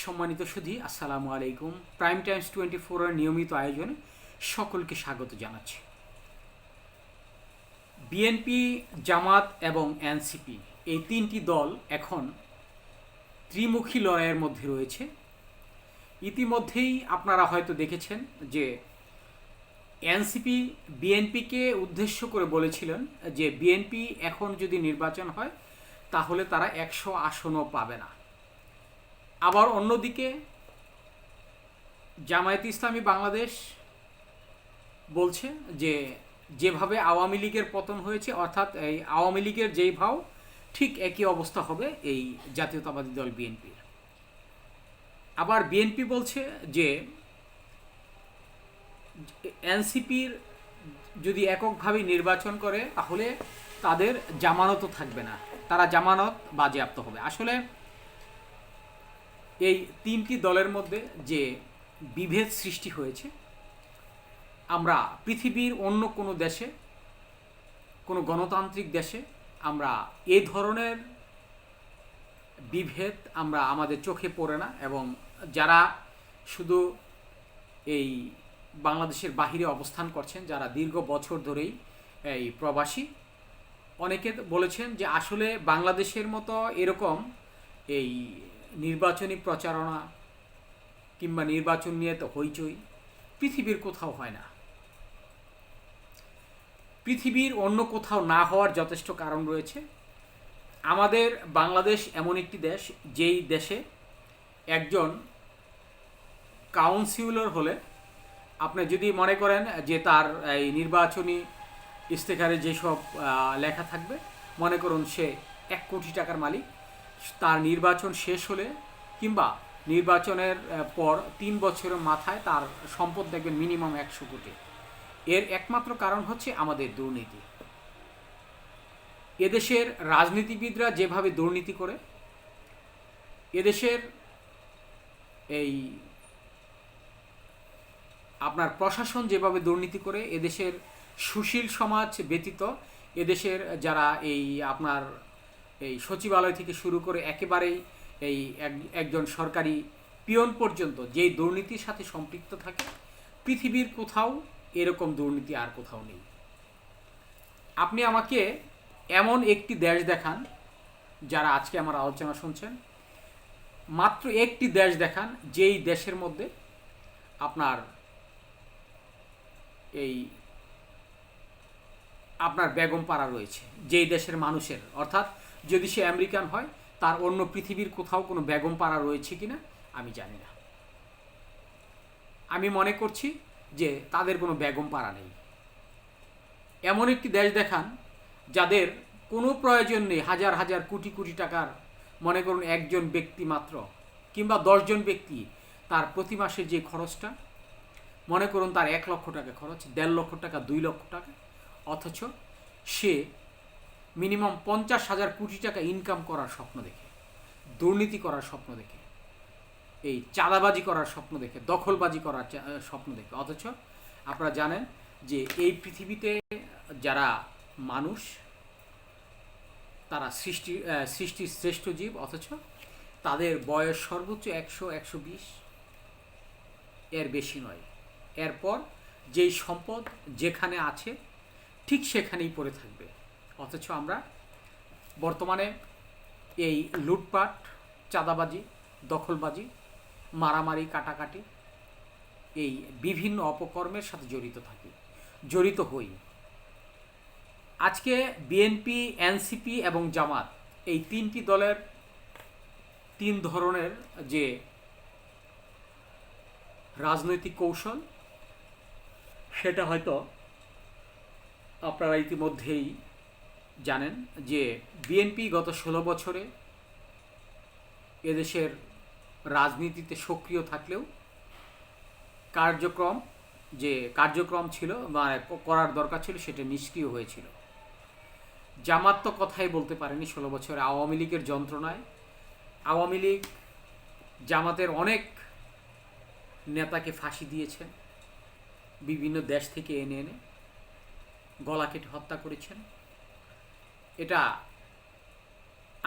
সম্মানিত সুধী, আসসালামু আলাইকুম। প্রাইম টাইমস টোয়েন্টি ফোরের নিয়মিত আয়োজনে সকলকে স্বাগত জানাচ্ছি। বিএনপি জামাত এবং এনসিপি এই তিনটি দল এখন ত্রিমুখী লড়াইয়ের মধ্যে রয়েছে। ইতিমধ্যেই আপনারা হয়তো দেখেছেন যে এনসিপি বিএনপিকে উদ্দেশ্য করে বলেছিলেন যে বিএনপি এখন যদি নির্বাচন হয়, তাহলে তারা একশো আসনও পাবে না। আবার অন্যদিকে জামায়াত ইসলামী বাংলাদেশ বলছে যে যেভাবে আওয়ামী লীগের পতন হয়েছে, অর্থাৎ এই আওয়ামী লীগের যেই ভাও, ঠিক একই অবস্থা হবে এই জাতীয়তাবাদী দল বিএনপির। আবার বিএনপি বলছে যে এনসিপির যদি এককভাবে নির্বাচন করে, তাহলে তাদের জামানতও থাকবে না। তারা জামানত বাজেয়াপ্ত হবে। আসলে এই তিনটি দলের মধ্যে যে বিভেদ সৃষ্টি হয়েছে, আমরা পৃথিবীর অন্য কোনো দেশে, কোনো গণতান্ত্রিক দেশে আমরা এ ধরনের বিভেদ আমরা আমাদের চোখে পড়ে না এবং যারা শুধু এই বাংলাদেশের বাহিরে অবস্থান করছেন, যারা দীর্ঘ বছর ধরেই এই প্রবাসী, অনেকে বলেছেন যে আসলে বাংলাদেশের মতো এরকম এই নির্বাচনী প্রচারণা কিংবা নির্বাচন নিয়ে তো হইচই, পৃথিবীর কোথাও হয় না। পৃথিবীর অন্য কোথাও না হওয়ার যথেষ্ট কারণ রয়েছে। আমাদের বাংলাদেশ এমন একটি দেশ, যেই দেশে একজন কাউন্সিলর হলে আপনি যদি মনে করেন যে তার এই নির্বাচনী ইস্তেখারে যেসব লেখা থাকবে, মনে করুন সে এক কোটি টাকার মালিক তার নির্বাচন শেষ হলে কিংবা নির্বাচনের পর তিন বছরের মাথায় তার সম্পদ দেখবেন মিনিমাম একশো কোটি। এর একমাত্র কারণ হচ্ছে আমাদের দুর্নীতি। এদেশের রাজনীতিবিদরা যেভাবে দুর্নীতি করে, এদেশের এই আপনার প্রশাসন যেভাবে দুর্নীতি করে, এদেশের সুশীল সমাজ ব্যতীত, এদেশের যারা এই আপনার এই সচিবালয় থেকে শুরু করে একেবারেই এই একজন সরকারি পিয়ন পর্যন্ত যেই দুর্নীতির সাথে সম্পৃক্ত থাকে, পৃথিবীর কোথাও এরকম দুর্নীতি আর কোথাও নেই। আপনি আমাকে এমন একটি দেশ দেখান, যারা আজকে আমার আলোচনা শুনছেন, মাত্র একটি দেশ দেখান, যেই দেশের মধ্যে আপনার এই আপনার বেগম পাড়া রয়েছে, যেই দেশের মানুষের, অর্থাৎ যদি সে আমেরিকান হয়, তার অন্য পৃথিবীর কোথাও কোনো বেগম পাড়া রয়েছে কিনা, আমি জানি না। আমি মনে করছি যে তাদের কোনো বেগম পাড়া নেই। এমন একটি দেশ দেখান, যাদের কোনো প্রয়োজন নেই হাজার হাজার কোটি কোটি টাকার, মনে করুন একজন ব্যক্তি মাত্র কিংবা দশজন ব্যক্তি, তার প্রতি মাসে যে খরচটা, মনে করুন তার এক লক্ষ টাকা খরচ, দেড় লক্ষ টাকা, দুই লক্ষ টাকা, অথচ সে মিনিমাম পঞ্চাশ হাজার কোটি টাকা ইনকাম করার স্বপ্ন দেখে, দুর্নীতি করার স্বপ্ন দেখে, এই চাঁদাবাজি করার স্বপ্ন দেখে, দখলবাজি করার স্বপ্ন দেখে। অথচ আপনারা জানেন যে এই পৃথিবীতে যারা মানুষ, তারা সৃষ্টি সৃষ্টির শ্রেষ্ঠ জীব, অথচ তাদের বয়স সর্বোচ্চ একশো একশো বিশ। এর বেশি নয়। এরপর যেই সম্পদ যেখানে আছে, ঠিক সেখানেই পড়ে থাকবে। অথচ আমরা বর্তমানে এই লুটপাট, চাঁদাবাজি, দখলবাজি, মারামারি, কাটাকাটি এই বিভিন্ন অপকর্মের সাথে জড়িত থাকি, জড়িত হই। আজকে বিএনপি এনসিপি এবং জামাত এই তিনটি দলের তিন ধরনের যে রাজনৈতিক কৌশল, সেটা হয়তো আপনারা ইতিমধ্যেই জানেন যে বিএনপি গত ষোলো বছরে এদেশের রাজনীতিতে সক্রিয় থাকলেও কার্যক্রম যে কার্যক্রম ছিল বা করার দরকার ছিল সেটা নিষ্ক্রিয় হয়েছিল। জামাত তো কথাই বলতে পারেনি ষোলো বছরে। আওয়ামী লীগের যন্ত্রণায় আওয়ামী লীগ জামাতের অনেক নেতাকে ফাঁসি দিয়েছেন, বিভিন্ন দেশ থেকে এনে এনে গলা কেটে হত্যা করেছেন। এটা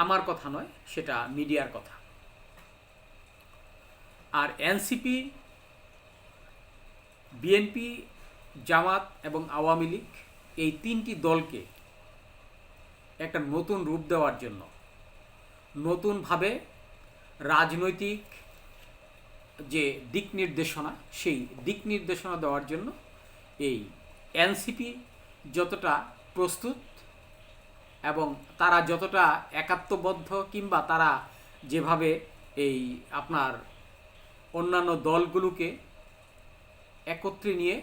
আমার কথা নয়, সেটা মিডিয়ার কথা। আর এনসিপি, বিএনপি, জামাত এবং আওয়ামী লীগ এই তিনটি দলকে একটা নতুন রূপ দেওয়ার জন্য, নতুনভাবে রাজনৈতিক যে দিক নির্দেশনা, সেই দিক নির্দেশনা দেওয়ার জন্য এই এনসিপি যতটা প্রস্তুত এবং তারা যতটা একাত্মবদ্ধ কিংবা তারা যেভাবে এই আপনার অন্যান্য দলগুলোকে একত্রে নিয়ে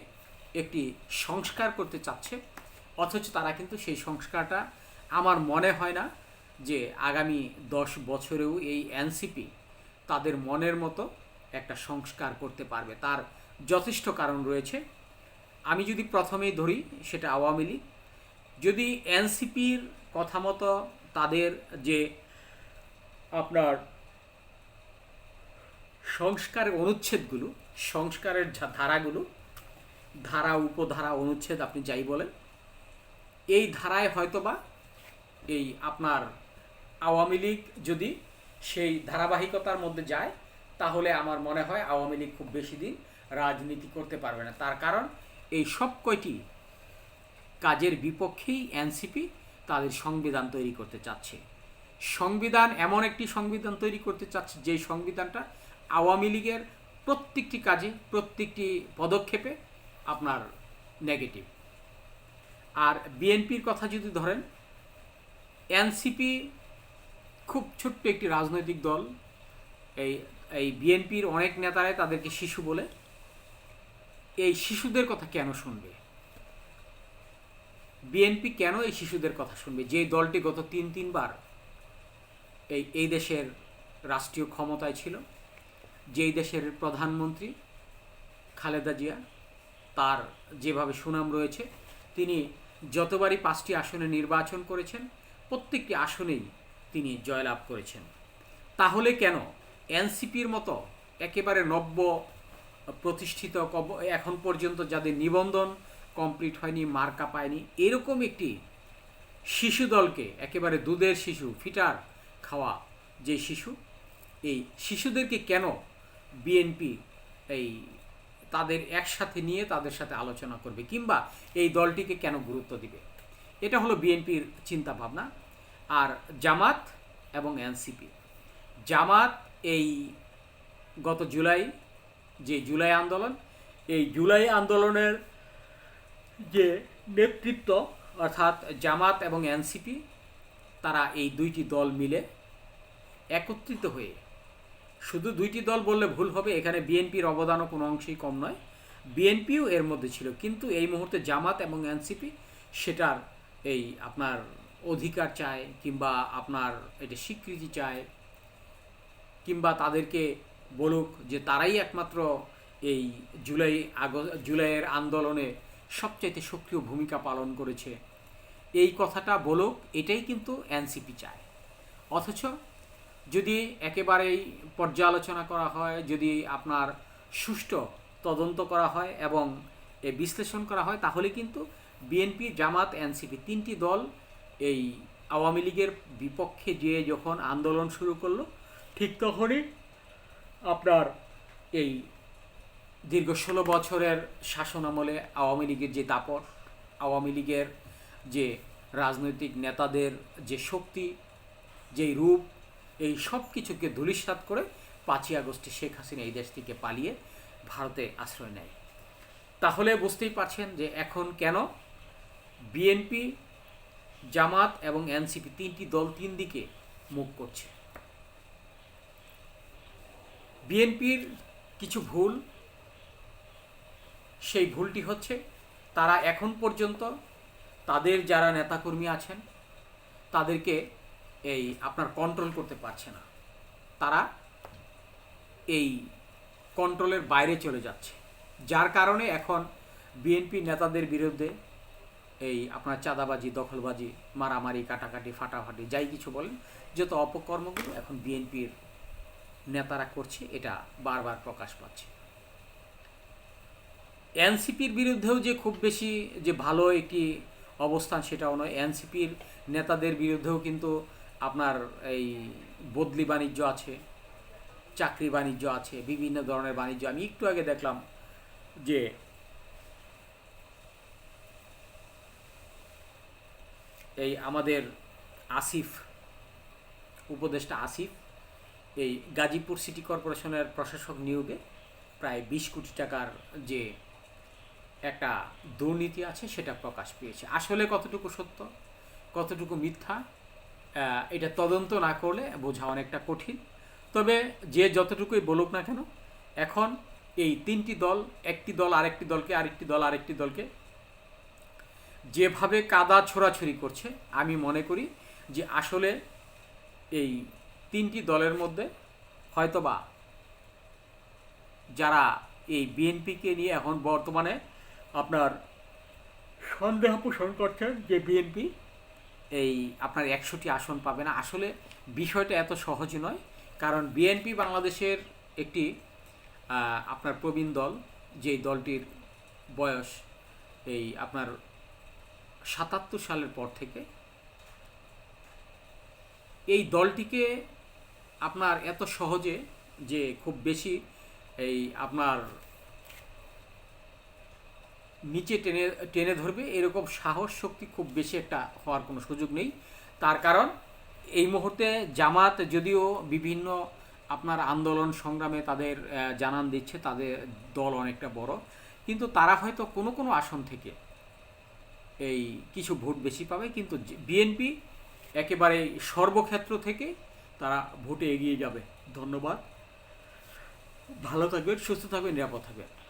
একটি সংস্কার করতে চাচ্ছে, অথচ তারা কিন্তু সেই সংস্কারটা আমার মনে হয় না যে আগামী দশ বছরেও এই এনসিপি তাদের মনের মতো একটা সংস্কার করতে পারবে। তার যথেষ্ট কারণ রয়েছে। আমি যদি প্রথমেই ধরি সেটা আওয়ামী লীগ। যদি এনসিপির কথা মতো তাদের যে আপনার সংস্কারের অনুচ্ছেদগুলো, সংস্কারের ধারাগুলো, ধারা, উপধারা, অনুচ্ছেদ আপনি যাই বলেন, এই ধারায় হয়তোবা এই আপনার আওয়ামী লীগ যদি সেই ধারাবাহিকতার মধ্যে যায়, তাহলে আমার মনে হয় আওয়ামী লীগ খুব বেশি দিন রাজনীতি করতে পারবে না। তার কারণ এই সব কয়টি কাজের বিপক্ষেই এনসিপি তাদের সংবিধান তৈরি করতে চাচ্ছে। সংবিধান এমন একটি সংবিধান তৈরি করতে চাচ্ছে যে সংবিধানটা আওয়ামী লীগের প্রত্যেকটি কাজে, প্রত্যেকটি পদক্ষেপে আপনার নেগেটিভ আর বিএনপির কথা যদি ধরেন, এনসিপি খুব ছোট্ট একটি রাজনৈতিক দল। এই এই বিএনপির অনেক নেতারাই তাদেরকে শিশু বলে। এই শিশুদের কথা কেন শুনবে? বিএনপি কেন এই শিশুদের কথা শুনবে? যে দলটি গত তিন, তিনবার এই এই দেশের রাষ্ট্রীয় ক্ষমতায় ছিল, যেই দেশের প্রধানমন্ত্রী খালেদা জিয়া, তার যেভাবে সুনাম রয়েছে, তিনি যতবারই পাঁচটি আসনে নির্বাচন করেছেন, প্রত্যেকটি আসনেই তিনি জয়লাভ করেছেন। তাহলে কেন এনসিপির মতো একেবারে নব্য প্রতিষ্ঠিত কব- এখন পর্যন্ত যাদের নিবন্ধন কমপ্লিট হয়নি, মার্কা পায়নি। এরকম একটি শিশু দলকে, একেবারে দুধের শিশু, ফিটার খাওয়া যে শিশু, এই শিশুদেরকে কেন বিএনপি এই তাদের একসাথে নিয়ে তাদের সাথে আলোচনা করবে, কিংবা এই দলটিকে কেন গুরুত্ব দিবে? এটা হলো বিএনপির চিন্তা ভাবনা আর জামাত এবং এনসিপি জামাত এই গত জুলাই, যে জুলাই আন্দোলন, এই জুলাই আন্দোলনের যে নেতৃত্ব অর্থাৎ জামাত এবং এনসিপি, তারা এই দুইটি দল মিলে একত্রিত হয়ে, শুধু দুইটি দল বললে ভুল হবে, এখানে বিএনপির অবদানও কোনো অংশেই কম নয়। বিএনপিও এর মধ্যে ছিল, কিন্তু এই মুহূর্তে জামাত এবং এনসিপি সেটার এই আপনার অধিকার চায় কিংবা আপনার এটা স্বীকৃতি চায় কিংবা তাদেরকে বলুক যে তারাই একমাত্র এই জুলাই আগস্ট, জুলাইয়ের আন্দোলনে সবচাইতে সক্রিয় ভূমিকা পালন করেছে। এই কথাটা বলুক, এটাই কিন্তু এনসিপি চায়। অথচ যদি একেবারেই পর্যালোচনা করা হয়, যদি আপনার সুষ্ঠু তদন্ত করা হয় এবং এ বিশ্লেষণ করা হয়, তাহলে কিন্তু বিএনপি, জামাত, এনসিপি তিনটি দল এই আওয়ামী লীগের বিপক্ষে যে যখন আন্দোলন শুরু করল, ঠিক তখনই আপনার এই দীর্ঘ ষোলো বছরের শাসন আমলে আওয়ামী লীগের যে দাপট, আওয়ামী লীগের যে রাজনৈতিক নেতাদের যে শক্তি, যেই রূপ, এই সব কিছুকে ধূলিসাৎ করে পাঁচই আগস্টে শেখ হাসিনা এই দেশ থেকে পালিয়ে ভারতে আশ্রয় নেয়। তাহলে বুঝতেই পারছেন যে এখন কেন বিএনপি, জামাত এবং এনসিপি তিনটি দল তিন দিকে মুখ করছে। বিএনপির কিছু ভুল সেই ভুলটি হচ্ছে, তারা এখন পর্যন্ত তাদের যারা নেতাকর্মী আছেন, তাদেরকে এই আপনার কন্ট্রোল করতে পারছে না। তারা এই কন্ট্রোলের বাইরে চলে যাচ্ছে। যার কারণে এখন বিএনপি নেতাদের বিরুদ্ধে এই আপনার চাঁদাবাজি, দখলবাজি, মারামারি, কাটাকাটি, ফাটাফাটি, যাই কিছু বলেন, যত অপকর্মগুলো এখন বিএনপির নেতারা করছে, এটা বারবার প্রকাশ পাচ্ছে। এনসিপির বিরুদ্ধেও যে খুব বেশি যে ভালো একটি অবস্থান, সেটাও নয়। এনসিপির নেতাদের বিরুদ্ধেও কিন্তু আপনার এই বদলি বাণিজ্য আছে, চাকরি বাণিজ্য আছে, বিভিন্ন ধরনের বাণিজ্য। আমি একটু আগে দেখলাম যে এই আমাদের আসিফ, উপদেষ্টা আসিফ, এই গাজীপুর সিটি কর্পোরেশনের প্রশাসক নিয়োগে প্রায় বিশ কোটি টাকার যে একটা দুর্নীতি আছে, সেটা প্রকাশ পেয়েছে। আসলে কতটুকু সত্য? কতটুকু মিথ্যা? এটা তদন্ত না করলে বোঝা অনেকটা কঠিন। তবে যে যতটুকুই বলুক না কেন, এখন এই তিনটি দল, একটি দল আরেকটি দলকে, আরেকটি দল আরেকটি দলকে, যেভাবে কাদা ছোড়াছড়ি করছে, আমি মনে করি যে আসলে এই তিনটি দলের মধ্যে হয়তোবা যারা এই বিএনপিকে নিয়ে এখন বর্তমানে আপনার সন্দেহ পোষণ করছেন যে বিএনপি এই আপনার একশোটি আসন পাবে না। আসলে বিষয়টা এত সহজ নয়, কারণ বিএনপি বাংলাদেশের একটি আপনার প্রবীণ দল, যেই দলটির বয়স এই আপনার সাতাত্তর সালের পর থেকে, এই দলটিকে আপনার এত সহজে যে খুব বেশি এই আপনার নিচে টেনে টেনে ধরবে। এরকম সাহস শক্তি খুব বেশি একটা হওয়ার কোনো সুযোগ নেই। তার কারণ, এই মুহূর্তে জামাত যদিও বিভিন্ন আপনার আন্দোলন সংগ্রামে তাদের জানান দিচ্ছে, তাদের দল অনেকটা বড়। কিন্তু তারা হয়তো কোনো কোনো আসন থেকে এই কিছু ভোট বেশি পাবে। কিন্তু বিএনপি একেবারে সর্বক্ষেত্র থেকে তারা ভোটে এগিয়ে যাবে। ধন্যবাদ। ভালো থাকবেন, সুস্থ থাকবেন, নিরাপদ থাকবেন।